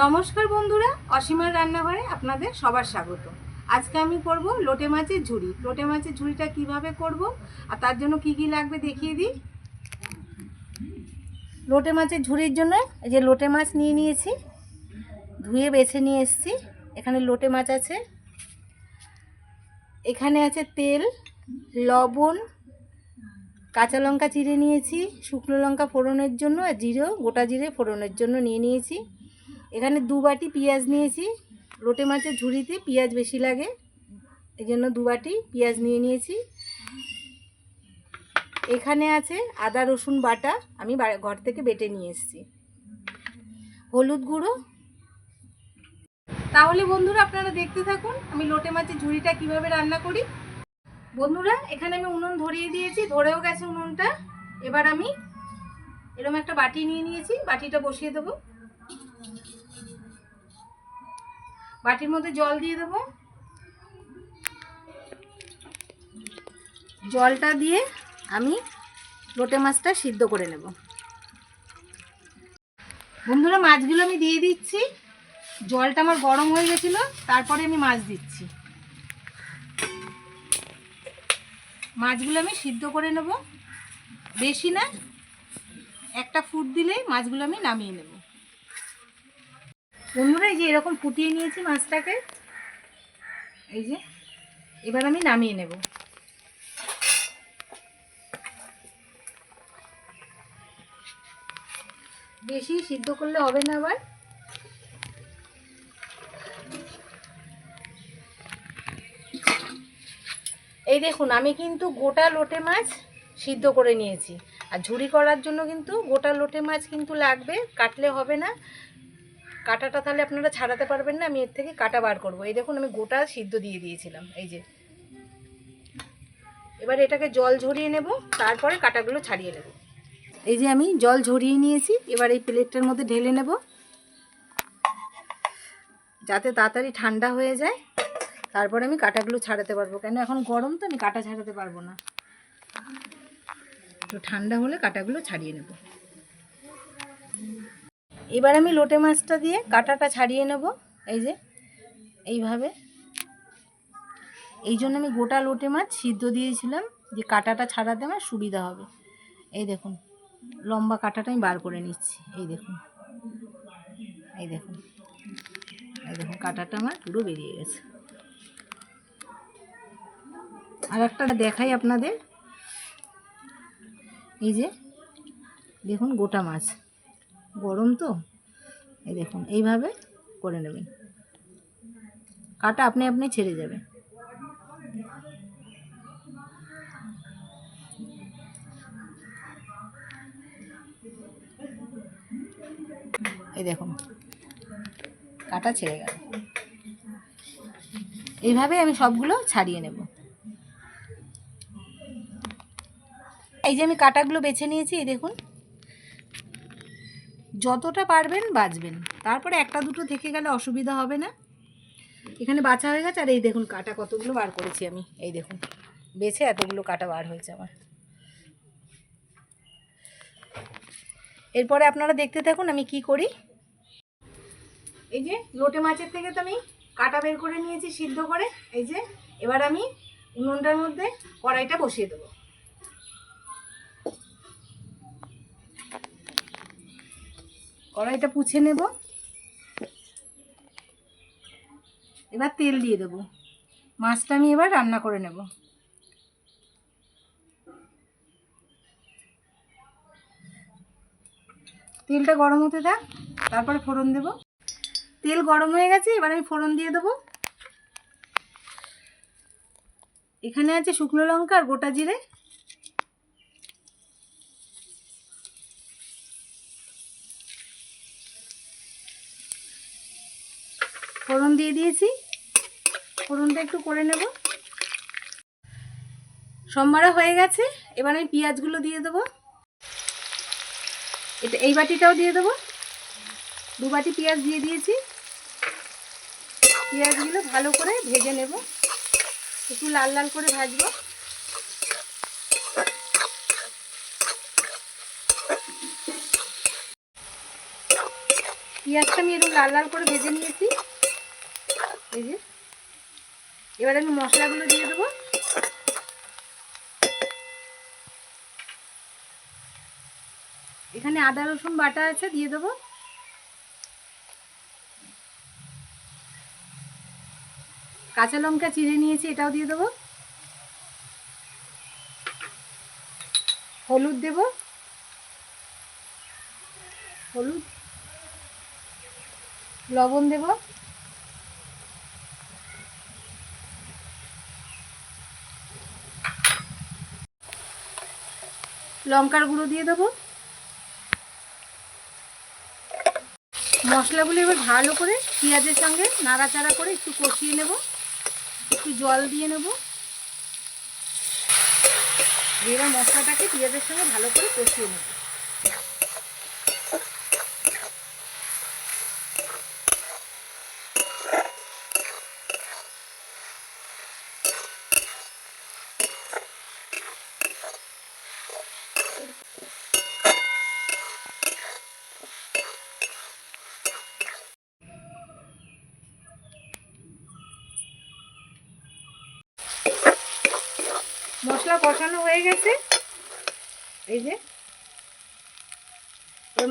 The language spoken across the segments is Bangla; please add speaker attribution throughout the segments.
Speaker 1: নমস্কার বন্ধুরা, অসীমার রান্নাঘরে আপনাদের সবার স্বাগত। আজকে আমি করব লোটে মাছের ঝুড়ি। লোটে মাছের ঝুড়িটা কীভাবে করব আর তার জন্য কি কি লাগবে দেখিয়ে দিই। লোটে মাছের ঝুড়ির জন্য এই যে লোটে মাছ নিয়ে নিয়েছি, ধুয়ে বেছে নিয়ে এসেছি। এখানে লোটে মাছ আছে, এখানে আছে তেল, লবণ, কাঁচা লঙ্কা চিড়ে নিয়েছি, শুকনো লঙ্কা ফোড়নের জন্য আর জিরেও গোটা জিরে ফোড়নের জন্য নিয়ে নিয়েছি। এখানে দু বাটি পেঁয়াজ নিয়েছি লোটে মাছের ঝুড়িতে পেঁয়াজ বেশি লাগে, এই জন্য দু বাটি পেঁয়াজ নিয়ে নিয়েছি। এখানে আছে আদা, রসুন বাটা, আমি ঘর থেকে বেটে নিয়ে এসেছি। হলুদ গুঁড়ো। তাহলে বন্ধুরা আপনারা দেখতে থাকুন, আমি লোটে মাছের ঝুড়িটা কীভাবে রান্না করি। বন্ধুরা, এখানে আমি উনুন ধরিয়ে দিয়েছি, ধরেও গেছে উনুনটা। এবার আমি এরকম একটা বাটি নিয়ে নিয়েছি, বাটিটা বসিয়ে দেবো। বাটির মধ্যে জল দিয়ে দেবো। জলটা দিয়ে আমি লোটে মাছটা সিদ্ধ করে নেব। বন্ধুরা, মাছগুলো আমি দিয়ে দিচ্ছি। জলটা আমার গরম হয়ে গেছিল, তারপরে আমি মাছ দিচ্ছি। মাছগুলো আমি সিদ্ধ করে নেব। বেশি না, একটা ফুট দিলেই মাছগুলো আমি নামিয়ে নেব। বন্ধুরা, এই যে এরকম ফুটিয়ে নিয়েছি মাছটাকে। এই যে, এবার আমি নামিয়ে নেব। বেশি সিদ্ধ করলে হবে না আবার। এই দেখুন, আমি কিন্তু গোটা লোটে মাছ সিদ্ধ করে নিয়েছি। আর ঝুড়ি করার জন্য কিন্তু গোটা লোটে মাছ কিন্তু লাগবে, কাটলে হবে না। কাটাটা তাহলে আপনারা ছাড়াতে পারবেন না, আমি এর থেকে কাটা বার করব। এই দেখুন, আমি গোটা সিদ্ধ দিয়ে দিয়েছিলাম, এই যে। এবার এটাকে জল ঝরিয়ে নেব, তারপরে কাটাগুলো ছাড়িয়ে নেব। এই যে আমি জল ঝরিয়ে নিয়েছি, এবার এই প্লেটটার মধ্যে ঢেলে নেব। যাতে তাড়াতাড়ি ঠান্ডা হয়ে যায়, তারপরে আমি কাটাগুলো ছাড়াতে পারব। কেন, এখন গরম তো, আমি কাটা ছাড়াতে পারব না। তো ঠান্ডা হলে কাটাগুলো ছাড়িয়ে নেব। এবার আমি লোটে মাছটা দিয়ে কাটাটা ছাড়িয়ে নেব, এই যে, এইভাবে। এই জন্য আমি গোটা লোটে মাছ সিদ্ধ দিয়েছিলাম, যে কাটাটা ছাড়াতে আমার সুবিধা হবে। এই দেখুন, লম্বা কাটাটা আমি বার করে নিচ্ছি, এই দেখুন। এই দেখুন এই দেখুন, কাটাটা আমার পুরো বেরিয়ে গেছে। আর একটা দেখাই আপনাদের। এই যে, দেখুন গোটা মাছ। গরম তো? এই দেখুন, এইভাবে করে নেবেন। কাটা আপনি আপনি ছেড়ে যাবে। এই দেখুন, কাটা ছেড়ে গেল। এইভাবে আমি সবগুলো ছাড়িয়ে নেব। এই যে আমি কাটাগুলো বেছে নিয়েছি, এই দেখুন। যতটা পারবেন বাঁচবেন তারপরে একটা, দুটো থেকে গেলে অসুবিধা হবে না। এখানে বাছা হয়ে গেছে, আর এই দেখুন কাটা কতগুলো বার করেছি আমি। এই দেখুন, বেছে এতগুলো কাটা বার হয়েছে আমার। এরপরে আপনারা দেখতে থাকুন আমি কি করি। এই যে লোটে মাছের থেকে তো আমি কাটা বের করে নিয়েছি সিদ্ধ করে। এই যে, এবার আমি উনুনটার মধ্যে কড়াইটা বসিয়ে দেবো। কড়াইটা পুছে নেব। এবার তেল দিয়ে দেবো। মাছটা আমি এবার রান্না করে নেব। তেলটা গরম হতে থাক, তারপরে ফোড়ন দেব। তেল গরম হয়ে গেছে, এবার আমি ফোড়ন দিয়ে দেবো। এখানে আছে শুকনো লঙ্কা আর গোটা জিরে। ফোড়ন দিয়ে দিয়েছি। ফোড়নটা একটু করে নেব। সোমবারা হয়ে গেছে। এবার আমি পেঁয়াজগুলো দিয়ে দেবো। এটা এই বাটিটাও দিয়ে দেবো। দু বাটি পেঁয়াজ দিয়ে দিয়েছি। পেঁয়াজগুলো ভালো করে ভেজে নেব। একটু লাল লাল করে ভাজবো। পেঁয়াজটা আমি এরকম লাল লাল করে ভেজে নিয়েছি। এবার আমি মশলাগুলো দিয়ে দেবো। এখানে আদা, রসুন, বাটা আছে, দিয়ে দেবো। কাঁচা লঙ্কা চিড়ে নিয়েছি, এটাও দিয়ে দেবো। হলুদ দেব। হলুদ। লবণ দেব। লঙ্কার গুঁড়ো দিয়ে দেবো। মশলাগুলো এবার ভালো করে পেঁয়াজের সঙ্গে নাড়াচাড়া করে একটু কষিয়ে নেব। একটু জল দিয়ে নেব। এবার মশলাটাকে পেঁয়াজের সঙ্গে ভালো করে কষিয়ে নেব। মশলা কষানো হয়ে গেছে। এই যে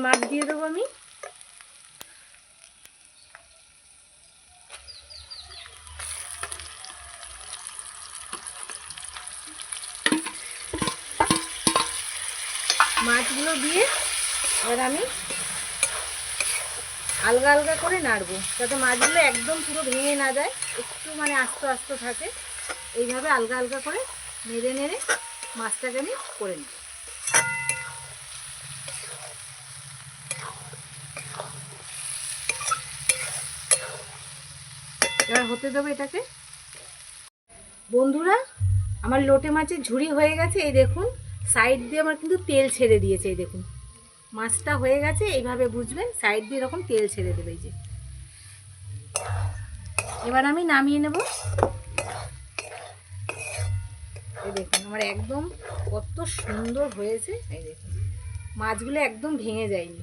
Speaker 1: মাছ দিয়ে দেবো আমি মাছগুলো দিয়ে এবার আমি আলগা আলগা করে নাড়বো, যাতে মাছগুলো একদম পুরো ভেঙে না যায়, একটু মানে আস্তে আস্তে থাকে। এইভাবে আলগা আলগা করে নেড়ে নেড়ে মাছটাকে আমি করে নিই এবার হতে দেবো এটাকে। বন্ধুরা, আমার লোটে মাছের ঝুড়ি হয়ে গেছে, এই দেখুন। সাইড দিয়ে আমার কিন্তু তেল ছেড়ে দিয়েছে, এই দেখুন। মাছটা হয়ে গেছে, এইভাবে বুঝবেন সাইড দিয়ে এরকম তেল ছেড়ে দেবে, এই যে। এবার আমি নামিয়ে নেব। এই দেখুন, আমার একদম কত সুন্দর হয়েছে, এই দেখুন। মাছগুলো একদম ভেঙে যায়নি।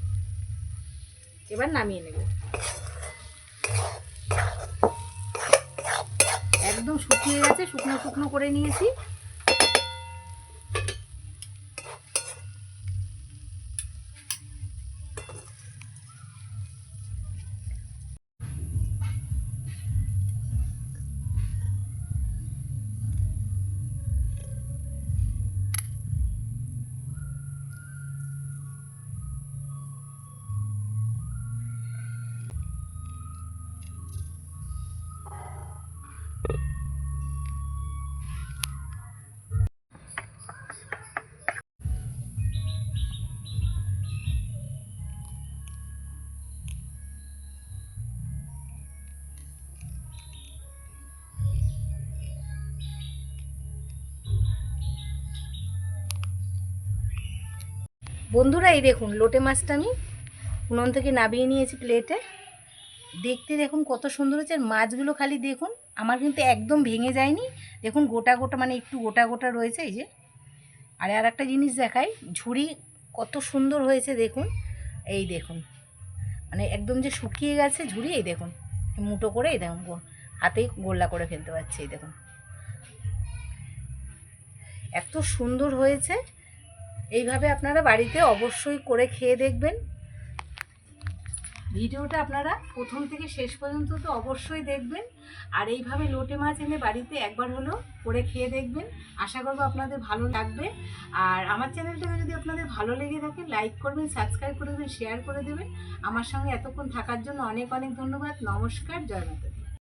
Speaker 1: এবার নামিয়ে নেব। একদম শুকিয়ে গেছে, শুকনো শুকনো করে নিয়েছি। বন্ধুরা, এই দেখুন লোটে মাছটা আমি উনুন থেকে নামিয়ে নিয়েছি প্লেটে দেখতে দেখুন কত সুন্দর হচ্ছে আর মাছগুলো খালি দেখুন। আমার কিন্তু একদম ভেঙে যায়নি। দেখুন গোটা গোটা মানে একটু গোটা গোটা রয়েছে এই যে। আর আর একটা জিনিস দেখাই, ঝুড়ি কত সুন্দর হয়েছে দেখুন। এই দেখুন মানে একদম যে শুকিয়ে গেছে ঝুড়ি, এই দেখুন মুটো করে এই দেখুন হাতেই গোল্লা করে ফেলতে পারছি, এই দেখুন। এত সুন্দর হয়েছে। এইভাবে আপনারা বাড়িতে অবশ্যই করে খেয়ে দেখবেন। ভিডিওটা আপনারা প্রথম থেকে শেষ পর্যন্ত তো অবশ্যই দেখবেন। আর এইভাবে লোটে মাছ এনে বাড়িতে একবার হলেও করে খেয়ে দেখবেন। আশা করব আপনাদের ভালো লাগবে। আর আমার চ্যানেলটাকে যদি আপনাদের ভালো লেগে থাকে, লাইক করবেন, সাবস্ক্রাইব করে দেবেন শেয়ার করে দেবেন। আমার সঙ্গে এতক্ষণ থাকার জন্য অনেক অনেক ধন্যবাদ। নমস্কার, জয় মাতা